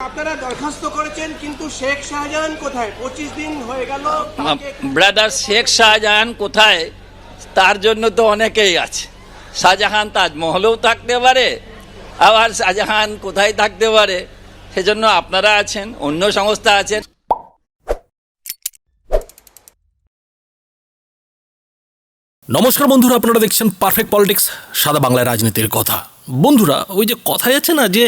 আপনারা দরখাস্ত করেছেন কিন্তু শেখ শাহজাহান কোথায়? পঁচিশ দিন হয়ে গেল ব্রাদার শেখ শাহজাহান কোথায়? তার জন্য তো অনেকেই আছে। শাহজাহান তাজমহলেও থাকতে পারে আবার শাহজাহান কোথায় থাকতে পারে? সেজন্য আপনারা আছেন অন্য সংস্থা আছেন নমস্কার বন্ধুরা আপনারা দেখছেন পারফেক্ট পলিটিক্স সাদা বাংলায় রাজনীতির কথা। বন্ধুরা ওই যে কথায় আছে না যে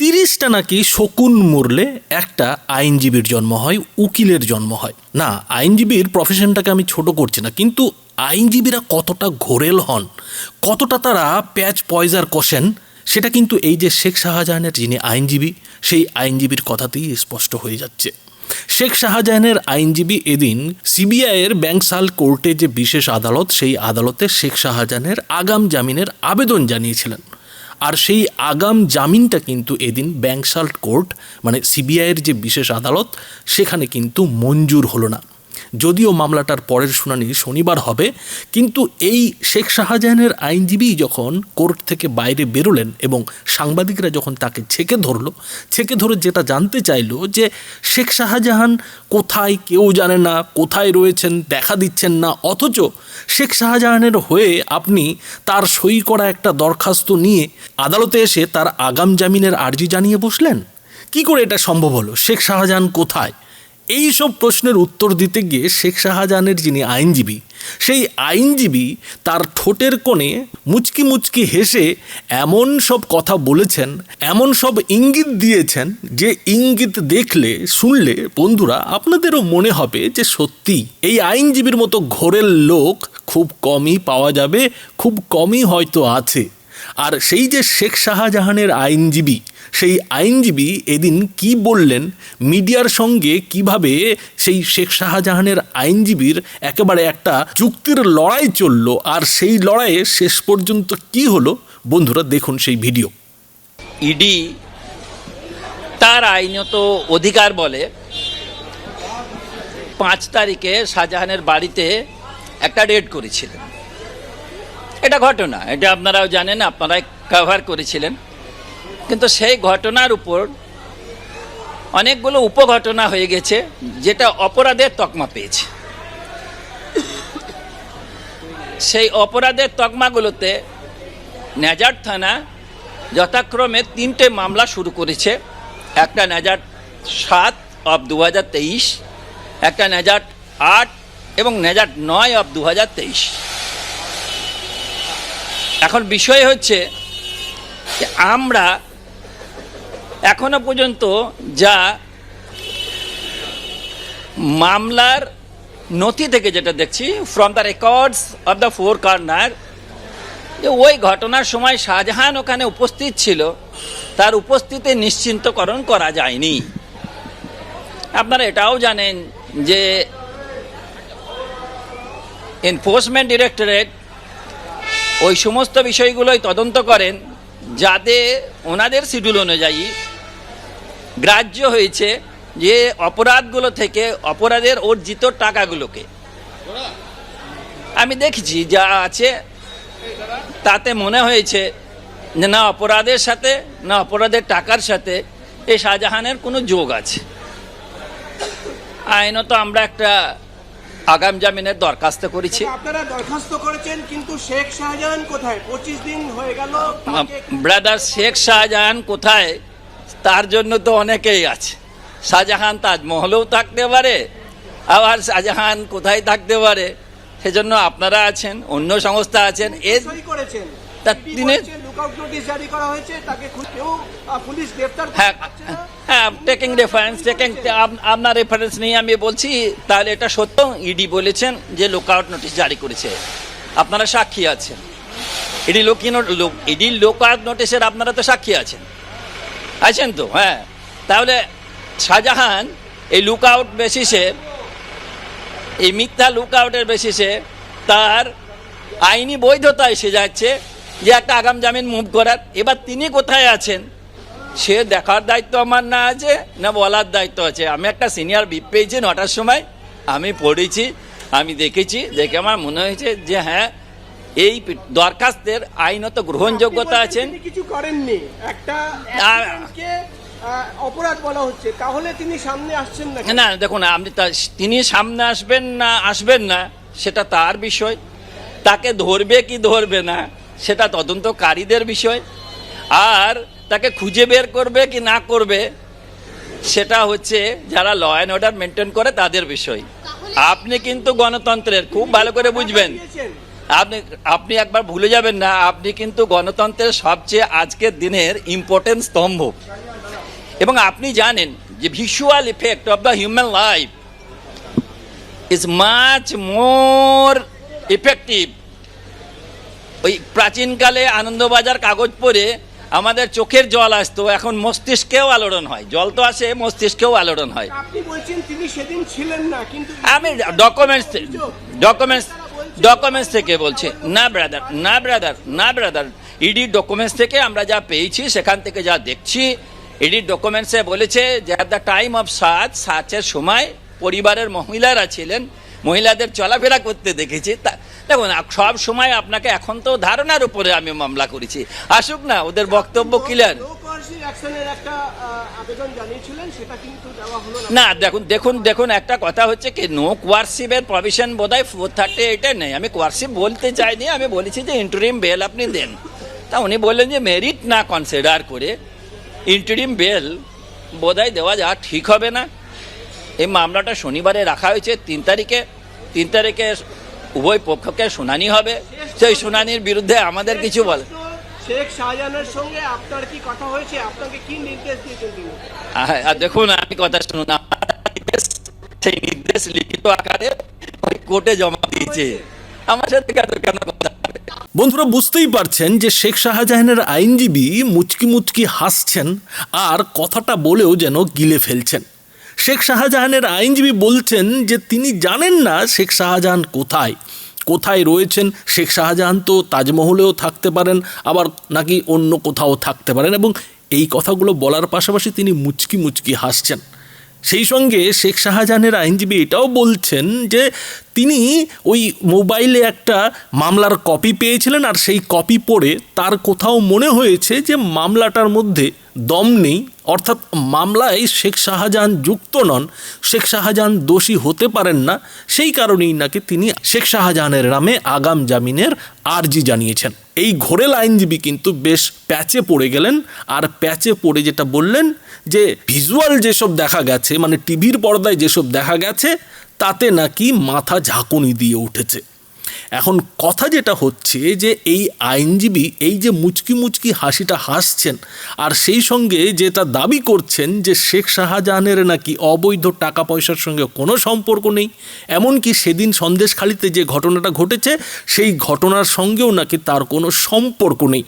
তিরিশটা নাকি শকুন মরলে একটা আইনজীবীর জন্ম হয়, উকিলের জন্ম হয়। না, আইনজীবীর প্রফেশনটাকে আমি ছোট করছি না, কিন্তু আইনজীবীরা কতটা ঘোরেল হন, কতটা তারা প্যাচ পয়জার কষেন, সেটা কিন্তু এই যে শেখ শাহজাহানের যিনি আইনজীবী, সেই আইনজীবীর কথাতেই স্পষ্ট হয়ে যাচ্ছে। শেখ শাহজাহানের আইনজীবী এদিন সিবিআইয়ের ব্যাংকসাল কোর্টে যে বিশেষ আদালত, সেই আদালতে শেখ শাহজাহানের আগাম জামিনের আবেদন জানিয়েছিলেন। আর সেই আগাম জামিনটা কিন্তু এদিন ব্যাংকসাল্ট কোর্ট মানে সিবিআইয়ের যে বিশেষ আদালত, সেখানে কিন্তু মঞ্জুর হলো না। যদিও মামলাটার পরের শুনানি শনিবার হবে, কিন্তু এই শেখ শাহজাহানের আইনজীবী যখন কোর্ট থেকে বাইরে বেরোলেন এবং সাংবাদিকরা যখন তাকে ছেকে ধরলো, ছেকে ধরে যেটা জানতে চাইলো যে শেখ শাহজাহান কোথায়, কেউ জানে না, কোথায় রয়েছেন, দেখা দিচ্ছেন না, অথচ শেখ শাহজাহানের হয়ে আপনি তার সই করা একটা দরখাস্ত নিয়ে আদালতে এসে তার আগাম জামিনের আর্জি জানিয়ে বসলেন? কি করে এটা সম্ভব হলো? শেখ শাহজাহান কোথায়? এই সব প্রশ্নের উত্তর দিতে গিয়ে শেখ শাহজাহানের যিনি আইনজীবী, সেই আইনজীবী তার ঠোঁটের কোণে মুচকি মুচকি হেসে এমন সব কথা বলেছেন, এমন সব ইঙ্গিত দিয়েছেন যে ইঙ্গিত দেখলে, শুনলে বন্ধুরা আপনাদেরও মনে হবে যে সত্যি এই আইনজীবীর মতো ঘোরের লোক খুব কমই পাওয়া যাবে, খুব কমই হয়তো আছে। আর সেই যে শেখ শাহজাহানের আইনজীবী, সেই আইনজীবী এদিন কি বললেন, মিডিয়ার সঙ্গে কীভাবে সেই শেখ শাহজাহানের আইনজীবীর একেবারে একটা যুক্তির লড়াই চলল আর সেই লড়াইয়ে শেষ পর্যন্ত কি হলো? বন্ধুরা দেখুন সেই ভিডিও। ইডি তার আইনত অধিকার বলে পাঁচ তারিখে শাহজাহানের বাড়িতে একটা রেড করেছিলেন। এটা ঘটনা, এটা আপনারাও জানেন, আপনারাই কভার করেছিলেন। কিন্তু সেই ঘটনার উপর অনেকগুলো উপঘটনা হয়ে গেছে, যেটা অপরাধের তকমা পেয়েছে। সেই অপরাধের তকমাগুলোতে নেজার থানা যথাক্রমে তিনটে মামলা শুরু করেছে। একটা নেজার সাত অফ দু একটা নেজার আট এবং নেজার নয় অফ দু এখন বিষয় হচ্ছে আমরা এখনও পর্যন্ত যা মামলার নথি থেকে যেটা দেখছি from the records of the four corner যে ওই ঘটনার সময় শাহজাহান ওখানে উপস্থিত ছিল, তার উপস্থিতি নিশ্চিন্তকরণ করা যায়নি। আপনারা এটাও জানেন যে এনফোর্সমেন্ট ডিরেক্টরেট ওই সমস্ত বিষয়গুলোই তদন্ত করেন যাতে ওনাদের শিডিউল অনুযায়ী গ্রাহ্য হয়েছে যে অপরাধগুলো থেকে অপরাধের অর্জিত টাকাগুলোকে। আমি দেখছি যা আছে, তাতে মনে হয়েছে যে না অপরাধের সাথে, না অপরাধের টাকার সাথে এই শাহজাহানের কোনো যোগ আছে। আইনত আমরা একটা আগাম জামিনের দরখাস্ত করেছি। আপনারা দরখাস্ত করেছেন কিন্তু শেখ শাহজাহান কোথায়? পঁচিশ দিন হয়ে গেল ব্রাদার শেখ শাহজাহান কোথায়? তার জন্য তো অনেকেই আছে। শাহজাহান তাজমহলেও থাকতে পারে আবার শাহজাহান কোথায় থাকতে পারে? সেজন্য আপনারা আছেন অন্য সংস্থা আছেন এর তিনি- লুকআউট নোটিশ জারি করা হয়েছে তাকে খু- কেউ পুলিশ গ্রেফতার করতে পারছে না। হ্যাঁ টেকিং রেফারেন্স টেকিং আপনার রেফারেন্স নিয়ে আমি বলছি, তাহলে এটা সত্য। ইডি বলেছেন যে লুকআউট নোটিশ জারি করেছে। আপনারা সাক্ষী আছেন। ইডি লোক ইডি লুকআউট নোটিশের আপনারা তো সাক্ষী আছেন। আছেন তো হ্যাঁ। তাহলে শাহজাহান এই লুকআউট বেসিসে এই মিথ্যা লুকআউটের বেসিসে তার আইনি বৈধতা এসে যাচ্ছে যে একটা আগাম জামিন মুভ করার। এবার তিনি কোথায় আছেন? সে দেখার দায়িত্ব আমার না আছে না বলার দায়িত্ব আছে। আমি একটা সিনিয়র বিপ পেয়েছি নটার সময়। আমি পড়েছি আমি দেখেছি দেখে আমার মনে হয়েছে যে হ্যাঁ এই দরখাস্তের আইনত গ্রহণযোগ্যতা আছেন। কিছু করেননি। একটা অপরাধ বলা হচ্ছে। তাহলে তিনি সামনে আসছেন না না দেখুন আপনি তা তিনি সামনে আসবেন না আসবেন না সেটা তার বিষয়। তাকে ধরবে কি ধরবে না সেটা তদন্তকারীদের বিষয়। আর তাকে খুঁজে বের করবে কি না করবে সেটা হচ্ছে যারা ল অ্যান্ড অর্ডার মেনটেন করে তাদের বিষয়। আপনি কিন্তু গণতন্ত্রের খুব ভালো করে বুঝবেন। আপনি আপনি একবার ভুলে যাবেন না আপনি কিন্তু গণতন্ত্রের সবচেয়ে আজকের দিনের ইম্পর্টেন্ট স্তম্ভ। এবং আপনি জানেন যে visual effect of the human life is much more effective ওই প্রাচীনকালে আনন্দবাজার কাগজ পড়ে আমাদের চোখের জল আসতো এখন মস্তিষ্কেও আলোড়ন হয়। জল তো আসে মস্তিষ্কেও আলোড়ন হয়। আমি ডকুমেন্টস ডকুমেন্টস ডকুমেন্টস থেকে বলছি। না ব্রাদার না ব্রাদার না ব্রাদার ইডি ডকুমেন্টস থেকে আমরা যা পেয়েছি সেখান থেকে যা দেখছি ইডি ডকুমেন্টসে বলেছে যে at the time of search সার্চের সময় পরিবারের মহিলারা ছিলেন মহিলাদের চলাফেরা করতে দেখেছি। তা দেখুন সব সময় আপনাকে এখন তো ধারণার উপরে আমি মামলা করেছি। আসুক না ওদের বক্তব্য ক্লিয়ার নো। দেখুন দেখুন দেখুন একটা কথা হচ্ছে কি নো কোয়ারসিভের প্রভিশন বোধ হয় ফোর থার্টি এইটে নেই। আমি কোয়ারসিভ বলতে চাইনি আমি বলেছি যে ইন্টারিম বেল আপনি দেন। তা উনি বললেন যে মেরিট না কনসিডার করে ইন্টারিম বেল বোধহয় দেওয়া যা ঠিক হবে না। এই মামলাটা শনিবারে রাখা হয়েছে তিন তারিখে তিন তারিখে উভয় পক্ষকে শুনানি হবে। সেই শুনানির বিরুদ্ধে আমাদের কিছু বল। তো শেখ শাহজাহানের সঙ্গে আপনার কি কথা হয়েছে? আপনাকে কি নির্দেশ দিয়েছেন তিনি? দেখুন আমি কথা শুনুন। সেই নির্দেশ লিখিত আকারে ওই কোর্টে জমা দিয়েছে। আমার সাথে কেন কেন কথা বন্ধুরা বুঝতেই পারছেন যে শেখ শাহজাহানের আইনজীবী মুচকি মুচকি হাসছেন আর কথাটা বলেও যেন গিলে ফেলছেন। শেখ শাহজাহানের আইনজীবী বলছেন যে তিনি জানেন না শেখ শাহজাহান কোথায়। কোথায় রয়েছেন? শেখ শাহজাহান তো তাজমহলেও থাকতে পারেন, আবার নাকি অন্য কোথাও থাকতে পারেন এবং এই কথাগুলো বলার পাশাপাশি তিনি মুচকি মুচকি হাসছেন। সেই সঙ্গে শেখ শাহজাহানের আইনজীবী এটাও বলছেন যে তিনি ওই মোবাইলে একটা মামলার কপি পেয়েছিলেন আর সেই কপি পড়ে তার কোথাও মনে হয়েছে যে মামলাটার মধ্যে দম নেই। অর্থাৎ মামলায় শেখ শাহজাহান যুক্ত নন, শেখ শাহজাহান দোষী হতে পারেন না। সেই কারণেই নাকি তিনি শেখ শাহজাহানের নামে আগাম জামিনের আর্জি জানিয়েছেন। এই ঘোরেল আইনজীবী কিন্তু বেশ প্যাচে পড়ে গেলেন। আর প্যাচে পড়ে যেটা বললেন যে ভিজুয়াল যেসব দেখা গেছে মানে টিভির পর্দায় যেসব দেখা গেছে, তাতে নাকি মাথা ঝাঁকুনি দিয়ে উঠেছে। এখন কথা যেটা হচ্ছে যে এই আইনজীবী, এই যে মুচকি মুচকি হাসিটা হাসছেন আর সেই সঙ্গে যেটা দাবি করছেন যে শেখ শাহজাহানের নাকি অবৈধ টাকা পয়সার সঙ্গে কোনো সম্পর্ক নেই, এমনকি সেদিন সন্দেশখালিতে যে ঘটনাটা ঘটেছে, সেই ঘটনার সঙ্গেও নাকি তার কোনো সম্পর্ক নেই।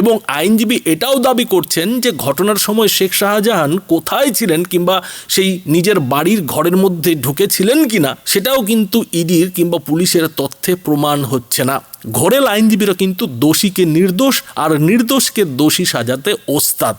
এবং আইনজীবী এটাও দাবি করছেন যে ঘটনার সময় শেখ শাহজাহান কোথায় ছিলেন কিংবা সেই নিজের বাড়ির ঘরের মধ্যে ঢুকেছিলেন কিনা, সেটাও কিন্তু ইডির কিংবা পুলিশের তথ্যে প্রমাণ হচ্ছে না। ঘোরেল আইনজীবীরা কিন্তু দোষীকে নির্দোষ আর নির্দোষকে দোষী সাজাতে ওস্তাদ।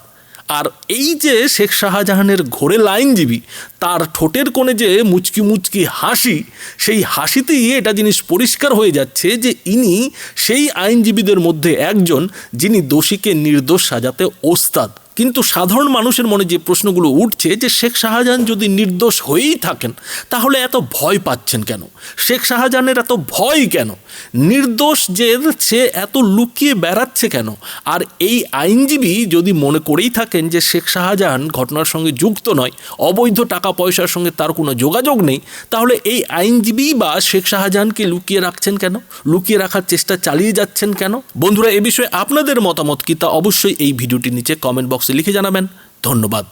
আর এই যে শেখ শাহজাহানের ঘোরেল আইনজীবী তার ঠোঁটের কোণে যে মুচকি মুচকি হাসি, সেই হাসিতেই এটা জিনিস পরিষ্কার হয়ে যাচ্ছে যে ইনি সেই আইনজীবীদের মধ্যে একজন যিনি দোষীকে নির্দোষ সাজাতে ওস্তাদ। কিন্তু সাধারণ মানুষের মনে যে প্রশ্নগুলো উঠছে যে শেখ শাহজাহান যদি নির্দোষ হয়েই থাকেন, তাহলে এত ভয় পাচ্ছেন কেন? শেখ শাহজাহানের এত ভয় কেন? নির্দোষ যে সে এত লুকিয়ে বেড়াচ্ছে কেন? আর এই আইনজীবী যদি মনে করেই থাকেন যে শেখ শাহজাহান ঘটনার সঙ্গে যুক্ত নয়, অবৈধ টাকা পয়সার সঙ্গে তার কোনো যোগাযোগ নেই, তাহলে এই আইনজীবী বা শেখ শাহজাহানকে লুকিয়ে রাখছেন কেন? লুকিয়ে রাখার চেষ্টা চালিয়ে যাচ্ছেন কেন? বন্ধুরা, এ বিষয়ে আপনাদের মতামত কি? তা অবশ্যই এই ভিডিওটির নিচে কমেন্ট বক্সে লিখে জানাবেন। ধন্যবাদ।